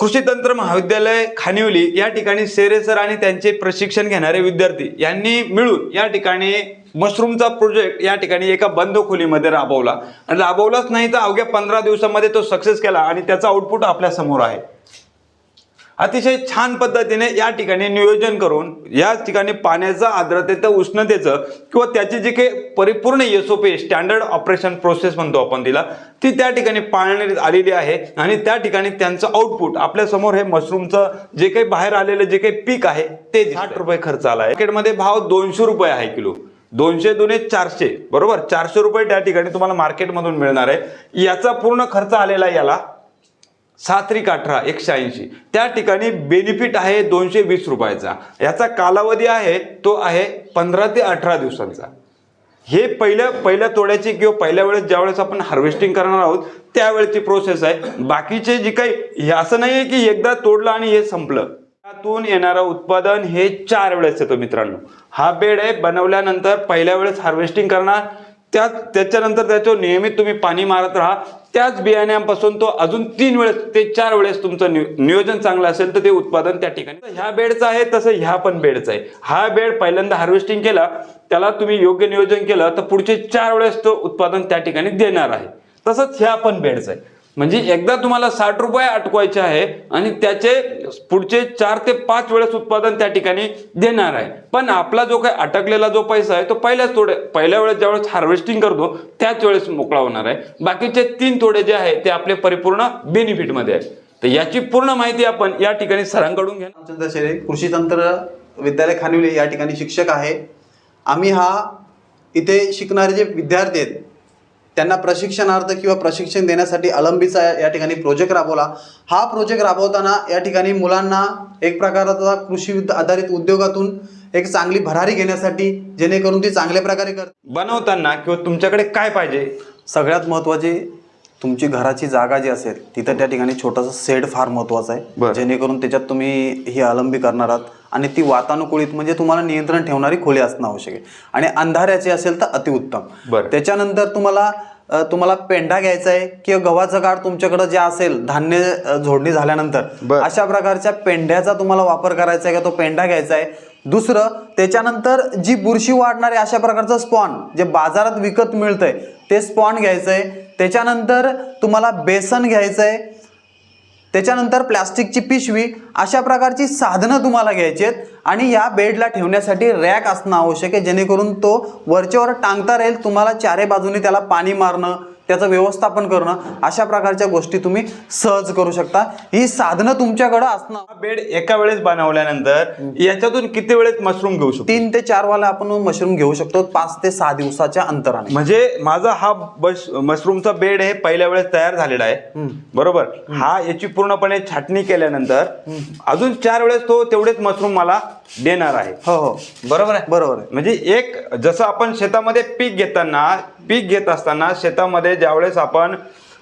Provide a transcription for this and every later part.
कृषी तंत्र महाविद्यालय खानिवली या ठिकाणी सेरे सर आणि त्यांचे प्रशिक्षण घेणारे विद्यार्थी यांनी मिळून या ठिकाणी मशरूमचा प्रोजेक्ट या ठिकाणी एका बंद खोलीमध्ये राबवला. आणि राबवलाच नाही तर अवघ्या पंधरा दिवसामध्ये तो सक्सेस केला आणि त्याचा आउटपुट आपल्यासमोर आहे. अतिशय छान पद्धतीने या ठिकाणी नियोजन करून या ठिकाणी पाण्याचं आर्द्रतेचं उष्णतेचं किंवा त्याची जी काही परिपूर्ण S O P standard operation process म्हणतो आपण तिला ती त्या ठिकाणी पाळण्यात आलेली आहे. आणि त्या ठिकाणी त्यांचं आउटपुट आपल्यासमोर हे मशरूमचं जे काही बाहेर आलेलं जे काही पीक आहे ते साठ रुपये खर्च आला आहे. मार्केटमध्ये भाव दोनशे रुपये आहे किलो. दोनशे दोन चारशे बरोबर? चारशे रुपये त्या ठिकाणी तुम्हाला मार्केटमधून मिळणार आहे. याचा पूर्ण खर्च आलेला आहे याला. सात्रिक अठरा एकशे ऐंशी. त्या ठिकाणी बेनिफिट आहे दोनशे वीस रुपयाचा. याचा कालावधी आहे तो आहे पंधरा ते अठरा दिवसांचा. हे पहिल्या पहिल्या तोड्याची किंवा पहिल्या वेळेस ज्यावेळेस आपण हार्वेस्टिंग करणार आहोत त्यावेळेची प्रोसेस आहे. बाकीचे जे काही हे असं नाही आहे की एकदा तोडलं आणि हे संपलं. त्यातून येणारं उत्पादन हे चार वेळेस येतो मित्रांनो. हा बेड आहे बनवल्यानंतर पहिल्या वेळेस हार्वेस्टिंग करणार त्याच त्याच्यानंतर त्याच्यावर नियमित तुम्ही पाणी मारत राहा. त्याच बियाण्यापासून तो अजून तीन वेळेस ते चार वेळेस तुमचं नियोजन चांगलं असेल तर ते उत्पादन त्या ठिकाणी. ह्या बेडचं आहे तसं ह्या पण बेडचं आहे. हा बेड पहिल्यांदा हार्वेस्टिंग केला त्याला तुम्ही योग्य नियोजन केलं तर पुढचे चार वेळेस तो उत्पादन त्या ठिकाणी देणार आहे. तसंच ह्या पण बेडचं आहे. म्हणजे एकदा तुम्हाला साठ रुपये अटकवायचे आहे आणि त्याचे पुढचे चार ते पाच वेळेस उत्पादन त्या ठिकाणी देणार आहे. पण आपला जो काही अटकलेला जो पैसा आहे तो पहिल्याच तोडे पहिल्या वेळेस ज्यावेळेस हार्वेस्टिंग करतो त्याच वेळेस मोकळा होणार आहे. बाकीचे तीन तोडे जे आहे ते आपले परिपूर्ण बेनिफिटमध्ये आहे. तर याची पूर्ण माहिती आपण या ठिकाणी सरांकडून घ्या शेरे कृषी तंत्र विद्यालय खानिवले या ठिकाणी शिक्षक आहे. आम्ही हा इथे शिकणारे जे विद्यार्थी आहेत त्यांना प्रशिक्षणार्थ किंवा प्रशिक्षण देण्यासाठी अलंबीचा या ठिकाणी प्रोजेक्ट राबवला. हा प्रोजेक्ट राबवताना या ठिकाणी मुलांना एक प्रकारचा कृषी आधारित उद्योगातून एक चांगली भरारी घेण्यासाठी जेणेकरून ती चांगल्या प्रकारे कर बनवताना किंवा तुमच्याकडे काय पाहिजे? सगळ्यात महत्त्वाची तुमची घराची जागा जी असेल तिथं त्या ठिकाणी छोटासा शेड फार महत्त्वाचा बरं. आहे जेणेकरून त्याच्यात तुम्ही ही अवलंबी करणार आहात. आणि ती वातानुकूलित म्हणजे तुम्हाला नियंत्रण ठेवणारी खोली असणं आवश्यक आहे. आणि अंधाऱ्याची असेल तर अतिउत्तम. त्याच्यानंतर तुम्हाला तुम्हाला पेंढा घ्यायचा आहे किंवा गव्हाचं काढ तुमच्याकडे जे असेल धान्य झोडणी झाल्यानंतर. अशा प्रकारच्या पेंढ्याचा तुम्हाला वापर करायचा आहे का? तो पेंढा घ्यायचा आहे. दुसरं त्याच्यानंतर जी बुरशी वाढणारे अशा प्रकारचं स्पॉन जे बाजारात विकत मिळतंय ते स्पॉन घ्यायचं आहे. त्याच्यानंतर तुम्हाला बेसन घ्यायचं आहे त्याच्यानंतर प्लॅस्टिकची पिशवी अशा प्रकारची साधनं तुम्हाला घ्यायची आहेत. आणि या बेडला ठेवण्यासाठी रॅक असणं आवश्यक आहे जेणेकरून तो वरच्यावर टांगता राहील तुम्हाला चारे बाजूने त्याला पाणी मारणं त्याचं व्यवस्थापन करणं अशा प्रकारच्या गोष्टी तुम्ही सहज करू शकता. ही साधनं तुमच्याकडं असणं हा बेड एका वेळेस बनवल्यानंतर याच्यातून किती वेळेस मशरूम घेऊ शकतो? तीन ते चार वाला आपण मशरूम घेऊ शकतो पाच ते सहा दिवसाच्या अंतराने. म्हणजे माझा हा मशरूमचा बेड हे पहिल्या वेळेस तयार झालेला आहे. बरोबर? हा याची पूर्णपणे छाटणी केल्यानंतर अजून चार वेळेस तो तेवढेच मशरूम मला देणार आहे. हो हो. बरोबर आहे? बरोबर आहे. म्हणजे एक जसं आपण शेतामध्ये पीक घेताना पीक घेत असताना शेतामध्ये ज्यावेळेस आपण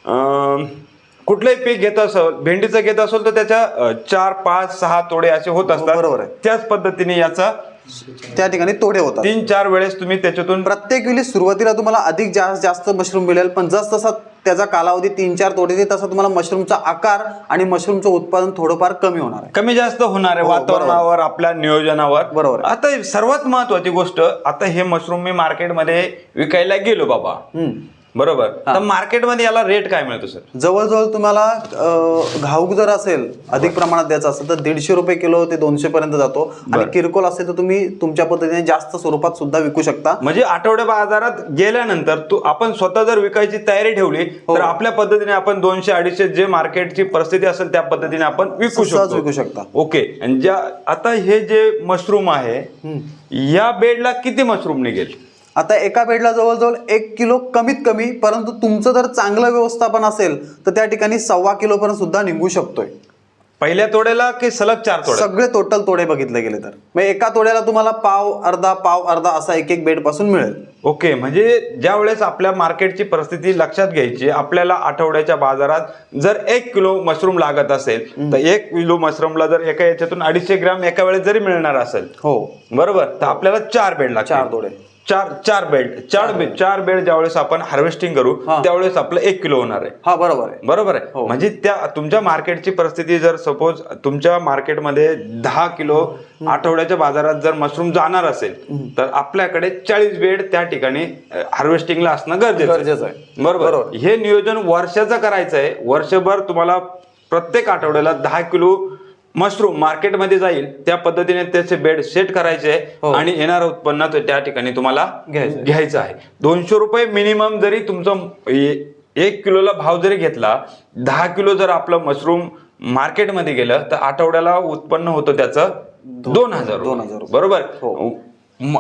अं, कुठलंही पीक घेत असेल भेंडीचं घेत असेल तर त्याच्या अं, चार पाच सहा तोडे असे होत असतात. बरोबर आहे. त्याच पद्धतीने याचा त्या ठिकाणी तोडे होतात. तीन चार वेळेस तुम्ही त्याच्यातून प्रत्येक वेळी सुरुवातीला तुम्हाला अधिक जास्त जास्त मशरूम मिळेल पण जस तसा त्याचा कालावधी तीन चार तोडे तसा तुम्हाला मशरूमचा आकार आणि मशरूमचं उत्पादन थोडंफार कमी होणार आहे. कमी जास्त होणार आहे हो, वातावरणावर आपल्या नियोजनावर. बरोबर. आता सर्वात महत्वाची गोष्ट आता हे मशरूम मी मार्केटमध्ये विकायला गेलो बाबा. हम्म. बरोबर. तर मार्केटमध्ये याला रेट काय मिळतो सर जवळजवळ तुम्हाला अं, घाऊक जर असेल अधिक प्रमाणात द्यायचं असेल तर दीडशे रुपये किलो ते दोनशे पर्यंत जातो. आणि बरं. किरकोळ असेल तर तुम्ही तुमच्या पद्धतीने जास्त स्वरूपात सुद्धा विकू शकता. म्हणजे आठवड्या बाजारात गेल्यानंतर तू आपण स्वतः जर विकायची तयारी ठेवली हो. तर आपल्या पद्धतीने आपण दोनशे अडीचशे जे मार्केटची परिस्थिती असेल त्या पद्धतीने आपण विकू सहज शकतो. विकू शकता. ओके. आणि ज्या आता हे जे मशरूम आहे या बेडला किती मशरूम निघेल? आता एका बेडला जवळजवळ एक किलो कमीत कमी परंतु तुमचं जर चांगलं व्यवस्थापन असेल तर त्या ठिकाणी सव्वा किलो पर्यंत सुद्धा निघू शकतोय. पहिल्या तोड्याला की सलग चार तोड्या सगळे टोटल तोडे बघितले गेले तर. मग एका तोड्याला तुम्हाला पाव अर्धा पाव अर्धा असा एक एक बेडपासून मिळेल. ओके म्हणजे ज्या वेळेस आपल्या मार्केटची परिस्थिती लक्षात घ्यायची आपल्याला आठवड्याच्या बाजारात जर एक किलो मशरूम लागत असेल तर एक किलो मशरूमला जर एका याच्यातून अडीचशे ग्राम एका वेळेस जरी मिळणार असेल हो. बरोबर? तर आपल्याला चार बेड लागतील. चार तोडे. चार चार बेड चार बेड चार बेड ज्यावेळेस आपण हार्वेस्टिंग करू. त्यावेळेस आपलं एक किलो होणार आहे. हा बरोबर आहे. बरोबर आहे? हो. म्हणजे त्या तुमच्या मार्केटची परिस्थिती जर सपोज तुमच्या मार्केटमध्ये दहा किलो आठवड्याच्या बाजारात जर मशरूम जाणार असेल तर आपल्याकडे चाळीस बेड त्या ठिकाणी हार्वेस्टिंगला असणं गरजेचं गरजेचं आहे. बरोबर. हे नियोजन वर्षाचं करायचं आहे. वर्षभर तुम्हाला प्रत्येक आठवड्याला दहा किलो मशरूम मार्केटमध्ये जाईल त्या पद्धतीने त्याचे बेड सेट करायचे हो. आणि येणारं उत्पन्न ते त्या ठिकाणी तुम्हाला घ्यायचं. आहे दोनशे रुपये मिनिमम जरी तुमचं एक किलोला भाव जरी घेतला दहा किलो जर आपलं मशरूम मार्केटमध्ये गेलं तर आठवड्याला उत्पन्न होतं त्याचं दोन हजार दोन. हजार. बरोबर हो.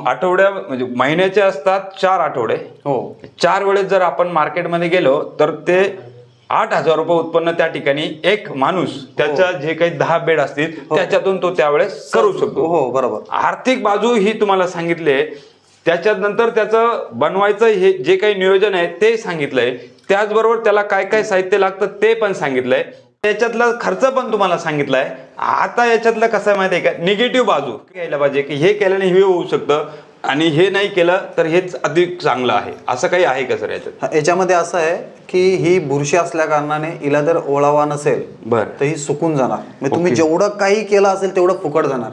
आठवड्या म्हणजे महिन्याचे असतात चार आठवडे हो चार वेळेस जर आपण मार्केटमध्ये गेलो तर ते आठ हजार रुपये उत्पन्न त्या ठिकाणी एक माणूस त्याच्या जे काही दहा बेड असतील त्याच्यातून तो त्यावेळेस करू शकतो. हो बरोबर. आर्थिक बाजू ही तुम्हाला सांगितले त्याच्यात नंतर त्याचं बनवायचं हे जे काही नियोजन आहे ते सांगितलंय त्याचबरोबर त्याला काय काय साहित्य लागतं ते पण सांगितलंय त्याच्यातला खर्च पण तुम्हाला सांगितलाय आता याच्यातलं कसं आहे माहिती आहे का? निगेटिव्ह बाजू. घ्यायला पाहिजे की हे केल्याने हे होऊ शकतं आणि हे नाही केलं तर हेच अधिक चांगलं आहे. असं काही आहे का सर याच्यात? हा, याच्यामध्ये असं आहे की ही बुरशी असल्या कारणाने हिला जर ओळावा नसेल बरं. तर ही सुकून जाणार. म्हणजे तुम्ही. जेवढं काही केलं असेल तेवढं फुकट जाणार.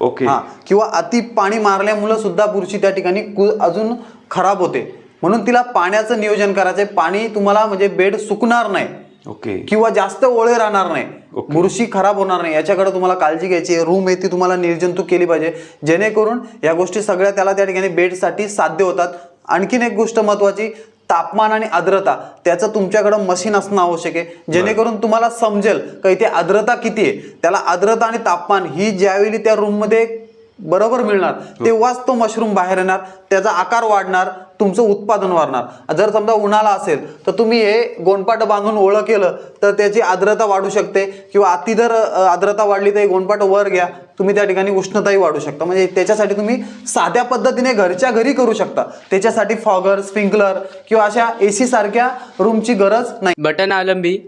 ओके. हा. किंवा अति पाणी मारल्यामुळे सुद्धा बुरशी त्या ठिकाणी अजून खराब होते. म्हणून तिला पाण्याचं नियोजन करायचंय. पाणी तुम्हाला म्हणजे बेड सुकणार नाही. ओके. किंवा जास्त ओळे राहणार नाही. बुरशी खराब होणार नाही. याच्याकडे तुम्हाला काळजी घ्यायची आहे. रूम आहे ती तुम्हाला निर्जंतुक केली पाहिजे. जेणेकरून या गोष्टी सगळ्या त्याला त्या ठिकाणी बेडसाठी साध्य होतात. आणखीन एक गोष्ट महत्वाची तापमान आणि आर्द्रता त्याचं तुमच्याकडं मशीन असणं आवश्यक आहे. जेणेकरून तुम्हाला समजेल का इथे आर्द्रता किती आहे? त्याला आर्द्रता आणि तापमान ही ज्यावेळी त्या रूममध्ये बरोबर मिळणार. तेव्हाच तो मशरूम बाहेर येणार त्याचा आकार वाढणार तुमचं उत्पादन वाढणार. जर समजा उन्हाळा असेल तर तुम्ही हे गोंडपाट बांधून ओळख केलं तर त्याची आर्द्रता वाढू शकते. किंवा अति जर आर्द्रता वाढली तर हे गोंडपाट वर घ्या. तुम्ही त्या ठिकाणी उष्णताही वाढू शकता. म्हणजे त्याच्यासाठी तुम्ही साध्या पद्धतीने घरच्या घरी करू शकता. त्याच्यासाठी फॉगर स्प्रिंकलर किंवा अशा एसी सारख्या रूमची गरज नाही. बटन आलंबी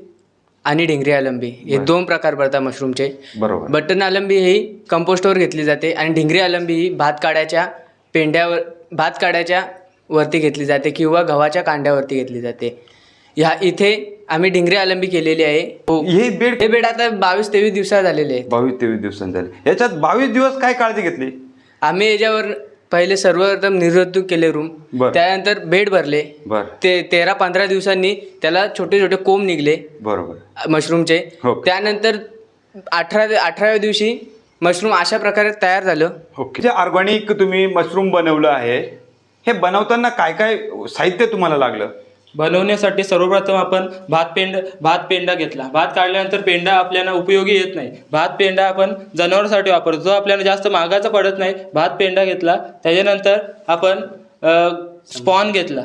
आणि ढिंगरी आलंबी हे दोन प्रकार पडतात मशरूमचे. बरोबर. बटन आलंबी ही कंपोस्टवर घेतली जाते आणि ढिंगरी आलंबी ही भात काड्याच्या पेंड्यावर भात काड्याच्या वरती घेतली जाते किंवा गव्हाच्या कांड्यावरती घेतली जाते. ह्या इथे आम्ही ढिंगरी आलंबी केलेली आहे. हो. हे बेड हे बेड आता बावीस तेवीस दिवसात झालेले आहेत. बावीस तेवीस दिवसांनी झाले. याच्यात बावीस दिवस काय काळजी घेतली? आम्ही याच्यावर पहिले सर्वप्रथम निर्जंतुक केले रूम बर. त्यानंतर बेड भरले. बर. ते तेरा पंधरा दिवसांनी त्याला छोटे छोटे कोंब निघले. बरोबर. मशरूमचे हो. त्यानंतर अठरा अठराव्या दिवशी मशरूम अशा प्रकारे तयार झालं. ओके. जे ऑर्गॅनिक तुम्ही मशरूम बनवलं आहे हे बनवताना काय काय साहित्य तुम्हाला लागलं? बनवण्यासाठी सर्वप्रथम आपण भात पेंड भात पेंडा घेतला. भात काढल्यानंतर पेंडा आपल्याला उपयोगी येत नाही. भात पेंडा आपण जनावरांसाठी वापरतो. जो आपल्याला जास्त महागाचा पडत नाही भात पेंडा घेतला. त्याच्यानंतर आपण स्पॉन घेतला.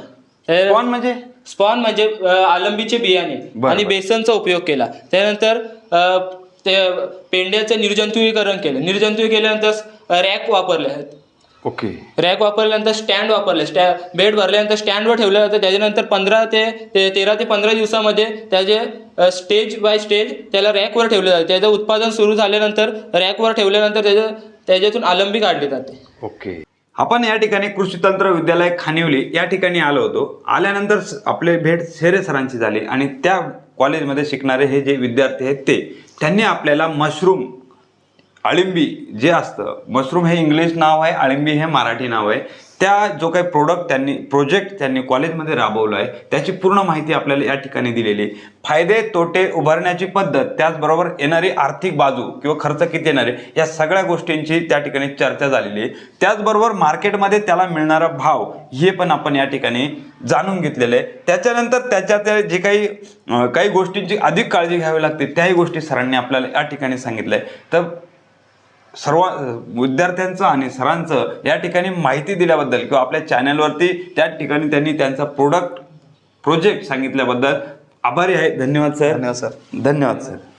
त्या- कोण म्हणजे? स्पॉन म्हणजे आलंबीचे बियाणे आणि. बेसनचा उपयोग केला. त्यानंतर ते पेंड्याचं निर्जंतुकीकरण केलं. निर्जंतुकी केल्यानंतर रॅक वापरले. आहेत ओके. रॅक वापरल्यानंतर स्टँड वापरले. स्टॅ बेड भरल्यानंतर स्टँडवर ठेवलं जातं. त्याच्यानंतर पंधरा ते ते तेरा ते पंधरा दिवसामध्ये त्याचे स्टेज बाय स्टेज त्याला रॅकवर ठेवलं जातं. त्याचं उत्पादन सुरू झाल्यानंतर रॅकवर ठेवल्यानंतर त्याच्या त्याच्यातून आलंबी काढली जाते. ओके. आपण या ठिकाणी कृषी तंत्र विद्यालय खानिवली या ठिकाणी आलो होतो. आल्यानंतर आपले भेट सेरे सरांची झाली आणि त्या कॉलेजमध्ये शिकणारे हे जे विद्यार्थी आहेत ते त्यांनी आपल्याला मशरूम अळिंबी जे असतं मशरूम हे इंग्लिश नाव आहे अळिंबी हे मराठी नाव आहे. त्या जो काही प्रोडक्ट त्यांनी प्रोजेक्ट त्यांनी कॉलेजमध्ये राबवला आहे त्याची पूर्ण माहिती आपल्याला या ठिकाणी दिलेली. आहे. फायदे तोटे उभारण्याची पद्धत त्याचबरोबर येणारी आर्थिक बाजू किंवा खर्च किती येणार आहे या सगळ्या गोष्टींची त्या ठिकाणी चर्चा झालेली आहे. त्याचबरोबर मार्केटमध्ये त्याला मिळणारा भाव हे पण आपण या ठिकाणी जाणून घेतलेलं आहे. त्याच्यानंतर त्याच्यात जे काही काही गोष्टींची अधिक काळजी घ्यावी लागते त्याही गोष्टी सरांनी आपल्याला या ठिकाणी सांगितलं आहे. तर सर्व विद्यार्थ्यांचं आणि सरांचं या ठिकाणी माहिती दिल्याबद्दल किंवा आपल्या चॅनलवरती त्या ठिकाणी त्यांनी त्यांचा प्रोडक्ट प्रोजेक्ट सांगितल्याबद्दल आभारी आहे. धन्यवाद सर. धन्यवाद सर. धन्यवाद सर.